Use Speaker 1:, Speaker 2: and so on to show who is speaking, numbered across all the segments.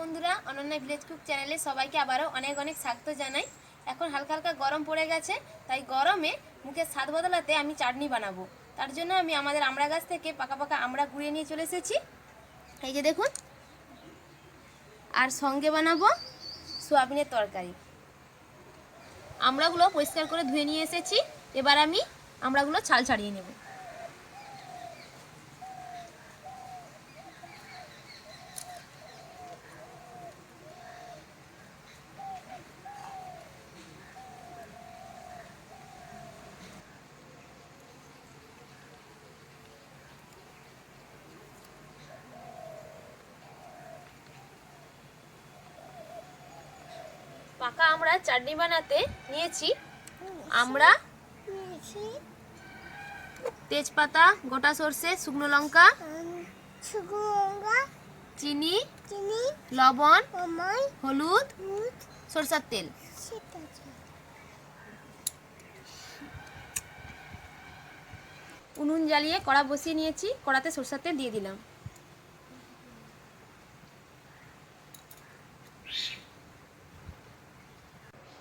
Speaker 1: বন্ধুরা, Ananya village cook চ্যানেলে সবাইকে আবারও অনেক অনেক স্বাগত জানাই। এখন হালকা হালকা গরম পড়ে গেছে, তাই গরমে মুখের স্বাদ বদলাতে আমি চাটনি বানাবো। তার জন্য আমি আমাদের আমড়া গাছ থেকে পাকা পাকা আমড়া গুঁড়িয়ে নিয়ে চলে এসেছি। এই যে দেখুন, আর সঙ্গে বানাবো সোয়াবিনের তরকারি। আমড়াগুলো পরিষ্কার করে ধুয়ে নিয়ে এসেছি, এবার আমি আমড়াগুলো ছাল ছাড়িয়ে নেব। পাকা আমরা চাটনি বানাতে নিয়েছি। আমরা তেজপাতা, গোটা সর্ষে, শুকনো লঙ্কা, চিনি, লবণ, হলুদ, সরষার তেল। উনুন জ্বালিয়ে কড়া বসিয়ে নিয়েছি, কড়াতে সরষার তেল দিয়ে দিলাম।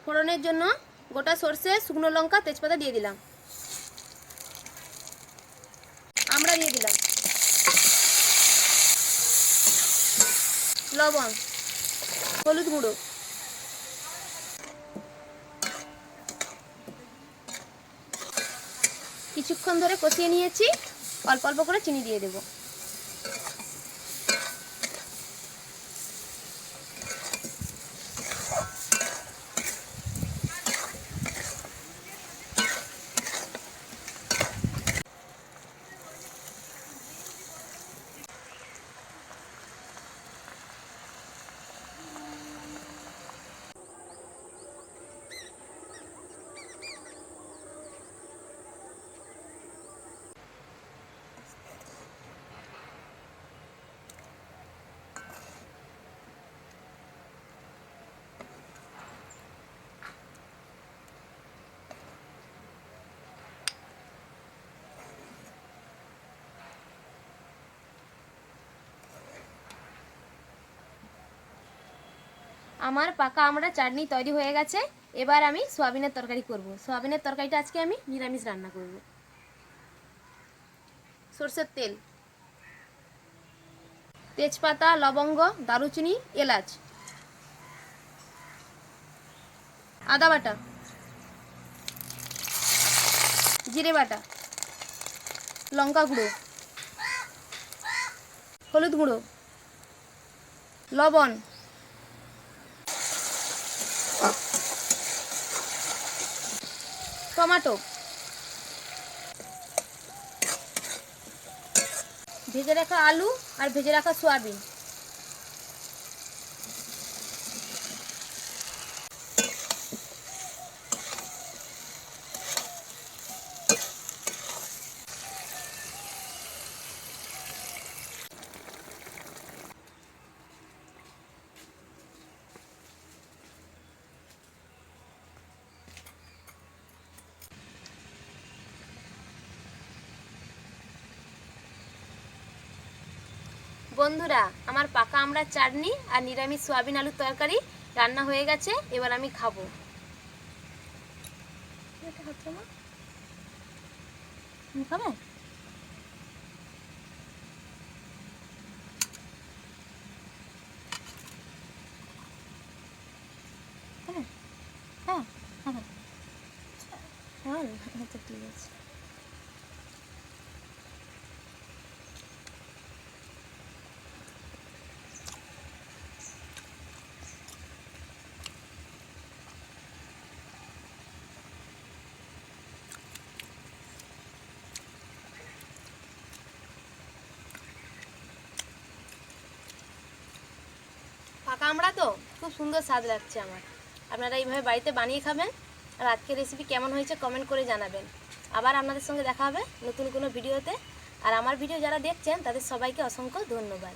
Speaker 1: ফোড়নের জন্য গোটা সর্ষে, শুকনো লঙ্কা, তেজপাতা দিয়ে দিলাম। আমরা দিয়ে দিলাম। লবণ, হলুদ গুঁড়ো। কিছুক্ষণ ধরে কষিয়ে নিয়েছি। অল্প অল্প করে চিনি দিয়ে দেবো। আমার পাকা আমরা চাটনি তৈরি হয়ে গেছে। এবার আমি সোয়াবিনের তরকারি করব। সোয়াবিনের তরকারিটা আজকে আমি নিরামিষ রান্না করব। সর্ষের তেল। তেজপাতা, লবঙ্গ, দারুচিনি, এলাচ। আদা বাটা। জিরে বাটা। লঙ্কা গুঁড়ো। হলুদ গুঁড়ো। লবণ। টমেটো। ভেজে রাখা আলু আর ভেজে রাখা সোয়াবিন। বন্ধুরা আমার পাকা আমরা চাটনি আর নিরামিষ সোয়াবিন আলুর তরকারি রান্না হয়ে গেছে এবার আমি খাব? হ্যাঁ খাবে। হ্যাঁ, আচ্ছা, ঠিক আছে আমরা তো? খুব সুন্দর স্বাদ লাগছে আমার। আপনারা এইভাবে বাড়িতে বানিয়ে খাবেন আর আজকের রেসিপি কেমন হয়েছে কমেন্ট করে জানাবেন। আবার আপনাদের সঙ্গে দেখা হবে নতুন কোনো ভিডিওতে আর আমার ভিডিও যারা দেখছেন, তাদের সবাইকে অসংখ্য ধন্যবাদ।